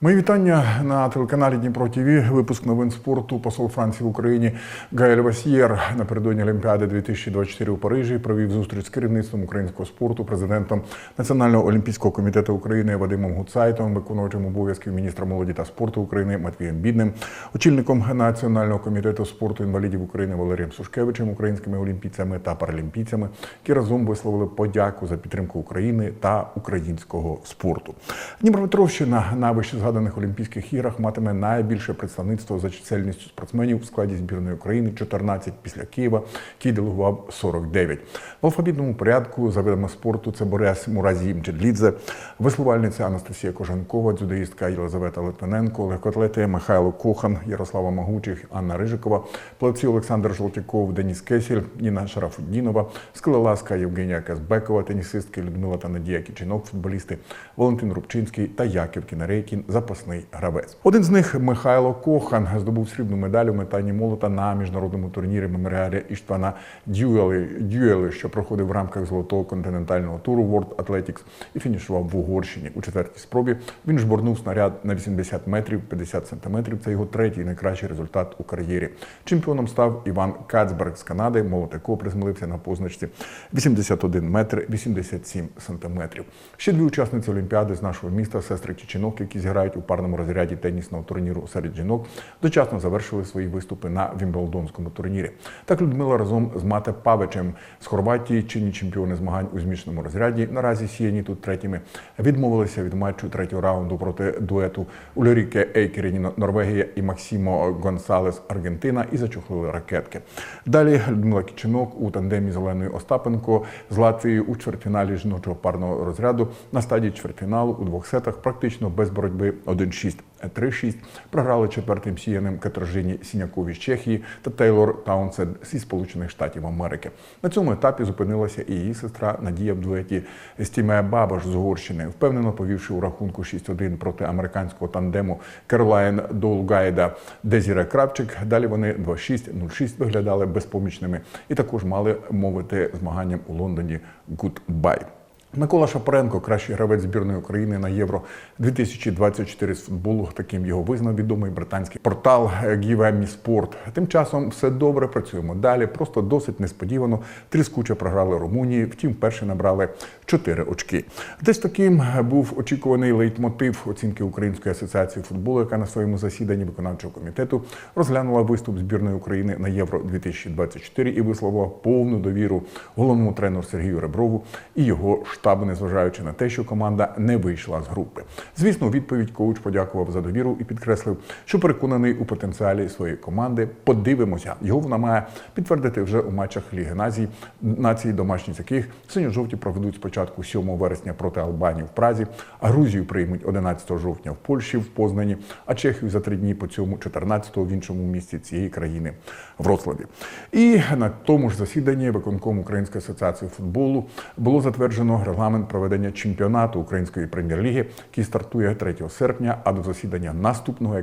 Мої вітання на телеканалі Дніпро ТВ. Випуск новин спорту. Посол Франції в Україні Гаель Васьєр напередодні Олімпіади 2024 у Парижі провів зустріч з керівництвом українського спорту, президентом Національного олімпійського комітету України Вадимом Гуцайтом, виконувачем обов'язків міністра молоді та спорту України Матвієм Бідним, очільником Національного комітету спорту інвалідів України Валерієм Сушкевичем, українськими олімпійцями та паралімпійцями, які разом висловили подяку за підтримку України та українського спорту. Дніпропетровщина на вище згаданих Олімпійських іграх матиме найбільше представництво за чисельністю спортсменів в складі збірної України 14 після Києва, який делегував 49. В алфавітному порядку за видами спорту це Борис Муразі Мчедлідзе, веслувальниця Анастасія Кожанкова, дзюдоїстка Єлизавета Литвиненко, легкоатлети Михайло Кохан, Ярослава Магучих, Анна Рижикова, плавці Олександр Жолтяков, Деніс Кесіль, Ніна Шарафуддінова, скалолазка Євгенія Казбекова, тенісистки Людмила та Надія Кічинок, футболісти Валентин Рубчинський та Яків Кінарейкін, запасний гравець. Один з них Михайло Кохан здобув срібну медаль у метанні молота на міжнародному турнірі меморіалі Іштвана Дюели, Дюели, що проходив в рамках золотого континентального туру World Athletics і фінішував в Угорщині. У четвертій спробі він жбурнув снаряд на 80 метрів 50 сантиметрів. Це його третій найкращий результат у кар'єрі. Чемпіоном став Іван Кацберг з Канади, молот якого приземлився на позначці 81 метр 87 сантиметрів. Ще дві учасниці Олімпіади з нашого міста, сестри Чечінок, які зіграють у парному розряді тенісного турніру серед жінок, дочасно завершили свої виступи на Вімблдонському турнірі. Так Людмила разом з Мате Павичем з Хорватії, чинні чемпіони змагань у змішаному розряді, наразі сіяні тут третіми, відмовилися від матчу третього раунду проти дуету Ульріке Ейкеріні Норвегія і Максимо Гонсалес Аргентина і зачухлили ракетки. Далі Людмила Кічинок у тандемі Зеленої Остапенко з Латвією у чвертьфіналі жіночого парного розряду на стадії чвертьфіналу у двох сетах практично без боротьби 1-6. 3-6 програли четвертим сіяним Катержині Сінякові з Чехії та Тейлор Таунсед зі Сполучених Штатів Америки. На цьому етапі зупинилася і її сестра Надія в дуеті з Тіме Бабаш з Угорщини, впевнено повівши у рахунку 6-1 проти американського тандему Керолайн Долгайда Дезіре Кравчик. Далі вони 2-6, 0-6 виглядали безпомічними і також мали мовити змаганням у Лондоні «Гудбай». Микола Шапаренко, кращий гравець збірної України на Євро 2024 з футболу. Таким його визнав відомий британський портал Give Спорт. Тим часом все добре. Працюємо далі. Просто досить несподівано. Тріскуче програли Румунії. Втім, перші набрали 4 очки. Десь таким був очікуваний лейтмотив оцінки Української асоціації футболу, яка на своєму засіданні виконавчого комітету розглянула виступ збірної України на Євро 2024 і висловила повну довіру головному тренеру Сергію Реброву і його штабу, незважаючи на те, що команда не вийшла з групи. Звісно, відповідь коуч подякував за довіру і підкреслив, що переконаний у потенціалі своєї команди. Подивимося, його вона має підтвердити вже у матчах Ліги Націй, нації, домашні з яких синьо-жовті проведуть спочатку 7 вересня проти Албанії в Празі, а Грузію приймуть 11 жовтня в Польщі в Познані, а Чехію за три дні по цьому 14-го в іншому місті цієї країни в Роцлаві. І на тому ж засіданні виконком Української асоціації футболу було затверджено регламент проведення чемпіонату української прем'єр-ліги, який стартує 3 серпня, а до засідання наступного,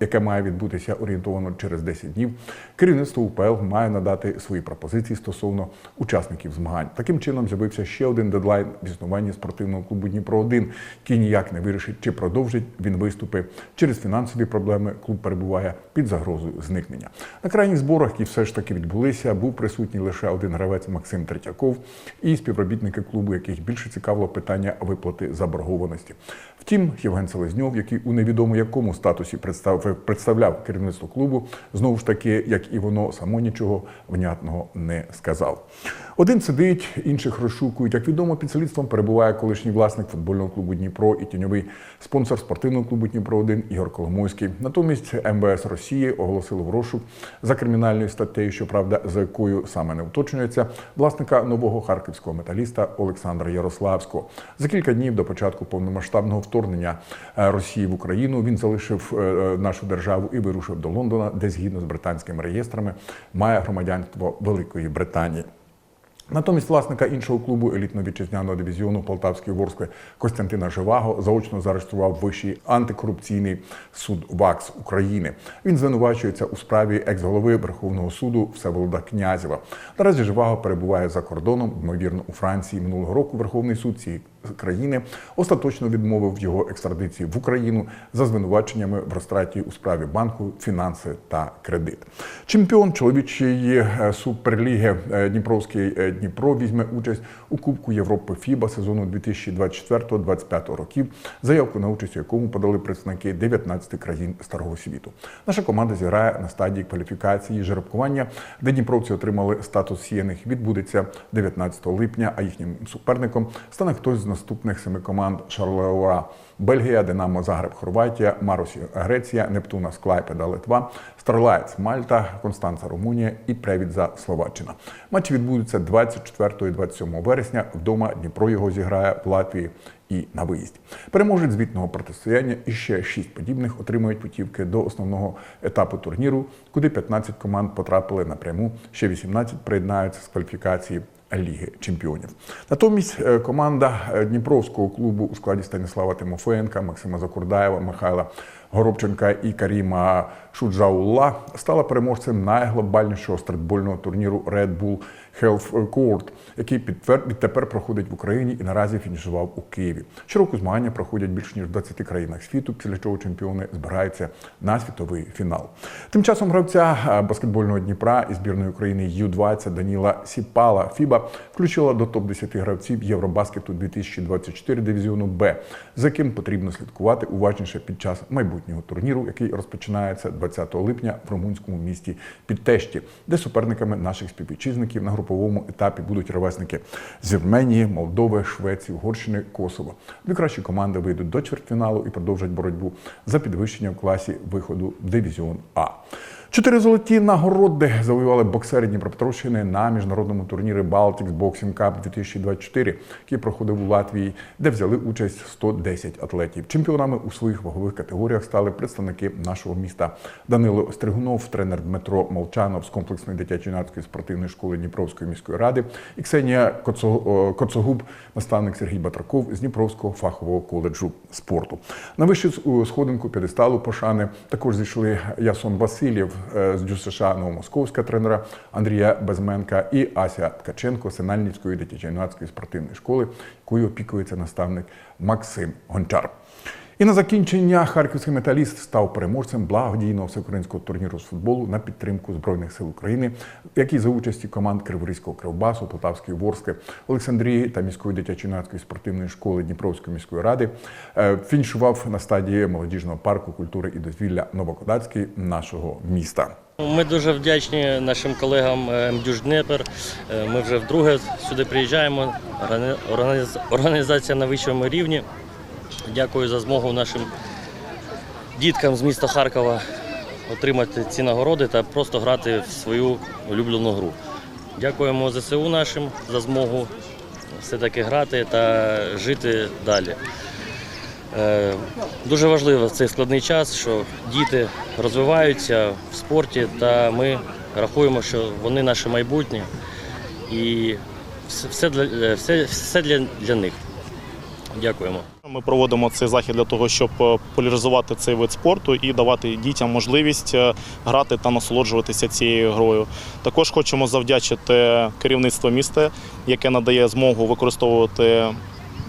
яке, має відбутися орієнтовано через 10 днів, керівництво УПЛ має надати свої пропозиції стосовно учасників змагань. Таким чином з'явився ще один дедлайн в існуванні спортивного клубу Дніпро 1 який ніяк не вирішить, чи продовжить він виступи через фінансові проблеми. Клуб перебуває під загрозою зникнення. На крайніх зборах, які все ж таки відбулися, був присутній лише один гравець Максим Третьяков і співробітники клубу, яких більше цікавило питання виплати заборгованості. Втім, Євген Селезньов, який у невідомо якому статусі представ- представляв керівництво клубу, знову ж таки, як і воно само нічого внятного не сказав. Один сидить, інших розшукують. Як відомо, під слідством перебуває колишній власник футбольного клубу Дніпро і тіньовий спонсор спортивного клубу Дніпро 1 Ігор Коломойський. Натомість МВС Росії оголосило в розшук за кримінальною статтею, щоправда, за якою саме не уточнюється, власника нового харківського металіста Олександра Ярославського. За кілька днів до початку повномасштабного вторгнення е, Росії в Україну він залишив е, нашу державу і вирушив до Лондона, де згідно з британськими реєстрами має громадянство Великої Британії. Натомість власника іншого клубу елітного вітчизняного дивізіону Полтавської Ворскли Костянтина Живаго заочно заарештував Вищий антикорупційний суд ВАКС України. Він звинувачується у справі екс-голови Верховного суду Всеволода Князєва. Наразі Живаго перебуває за кордоном, ймовірно, у Франції. Минулого року Верховний суд цієї країни остаточно відмовив його екстрадиції в Україну за звинуваченнями в розтраті у справі банку, фінанси та кредит. Чемпіон чоловічої е, суперліги е, Дніпровський е, Дніпро візьме участь у Кубку Європи ФІБА сезону 2024-2025 років, заявку на участь у якому подали представники 19 країн старого світу. Наша команда зіграє на стадії кваліфікації жеребкування, де дніпровці отримали статус сіяних. Відбудеться 19 липня. А їхнім суперником стане хтось з наступних семи команд Шарлеуа. Бельгія, Динамо Загреб, Хорватія, Марусі, Греція, Нептуна, Склайпеда, Литва, Старлаєць, Мальта, Констанца, Румунія і Превідза, Словаччина. Матчі відбудуться 24 і 27 вересня. Вдома Дніпро його зіграє в Латвії і на виїзді. Переможець звітного протистояння і ще шість подібних отримують путівки до основного етапу турніру, куди 15 команд потрапили напряму. Ще 18 приєднаються з кваліфікації Ліги Чемпіонів. Натомість е, команда е, Дніпровського клубу у складі Станіслава Тимофеєнка, Максима Закурдаєва, Михайла Горобченка і Каріма Шуджаула стала переможцем найглобальнішого стритбольного турніру Red Bull Health Court, який відтепер проходить в Україні і наразі фінішував у Києві. Щороку змагання проходять більш ніж в 20 країнах світу, після чого чемпіони збираються на світовий фінал. Тим часом гравця е, баскетбольного Дніпра і збірної України Ю-20 Даніла Сіпала Фіба включила до топ-10 гравців Євробаскету 2024 дивізіону Б, за яким потрібно слідкувати уважніше під час майбутнього турніру, який розпочинається 20 липня в румунському місті Підтешті, де суперниками наших співвітчизників на груповому етапі будуть ревесники з Вірменії, Молдови, Швеції, Угорщини, Косово. Дві кращі команди вийдуть до чвертьфіналу і продовжать боротьбу за підвищення в класі виходу в дивізіон А. Чотири золоті нагороди завоювали боксери Дніпропетровщини на міжнародному турнірі Baltics Boxing Cup 2024, який проходив у Латвії, де взяли участь 110 атлетів. Чемпіонами у своїх вагових категоріях стали представники нашого міста Данило Стригунов, тренер Дмитро Молчанов з комплексної дитячо-юнацької спортивної школи Дніпровської міської ради, і Ксенія Коцо- Коцогуб, наставник Сергій Батраков з Дніпровського фахового коледжу спорту. На вищу сходинку п'єдесталу пошани також зійшли Ясон Васильєв з ДЮСШ Новомосковська тренера Андрія Безменка і Ася Ткаченко Синальницької дитячо-юнацької спортивної школи, якою опікується наставник Максим Гончар. І на закінчення харківський металіст став переможцем благодійного всеукраїнського турніру з футболу на підтримку Збройних сил України, який за участі команд Криворізького Кривбасу, Полтавської Ворски, Олександрії та міської дитячо-юнацької спортивної школи Дніпровської міської ради е, фінішував на стадії молодіжного парку культури і дозвілля Новокодацький нашого міста. Ми дуже вдячні нашим колегам е, МДЮЖ Днепр. Е, Ми вже вдруге сюди приїжджаємо. Організація на вищому рівні. Дякую за змогу нашим діткам з міста Харкова отримати ці нагороди та просто грати в свою улюблену гру. Дякуємо ЗСУ нашим за змогу все-таки грати та жити далі. Е, Дуже важливо в цей складний час, що діти розвиваються в спорті, та ми рахуємо, що вони наше майбутнє і все- для, е, все, все для, для них. Дякуємо. Ми проводимо цей захід для того, щоб е, популяризувати цей вид спорту і давати дітям можливість е, грати та насолоджуватися цією грою. Також хочемо завдячити керівництву міста, яке надає змогу використовувати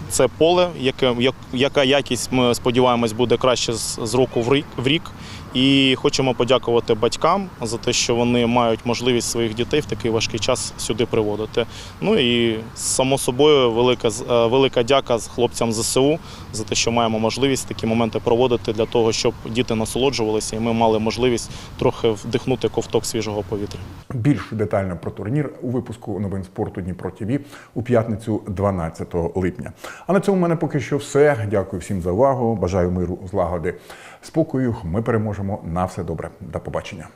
це поле, яке, яка якість, ми сподіваємось, буде краще з, року в рік, в рік. І хочемо подякувати батькам за те, що вони мають можливість своїх дітей в такий важкий час сюди приводити. Ну і само собою велика, е, велика дяка хлопцям ЗСУ за те, що маємо можливість такі моменти проводити для того, щоб діти насолоджувалися, і ми мали можливість трохи вдихнути ковток свіжого повітря. Більш детально про турнір у випуску новин спорту Дніпро ТВ у п'ятницю 12 липня. А на цьому в мене поки що все. Дякую всім за увагу. Бажаю миру, злагоди, спокою. Ми переможемо на все добре. До побачення.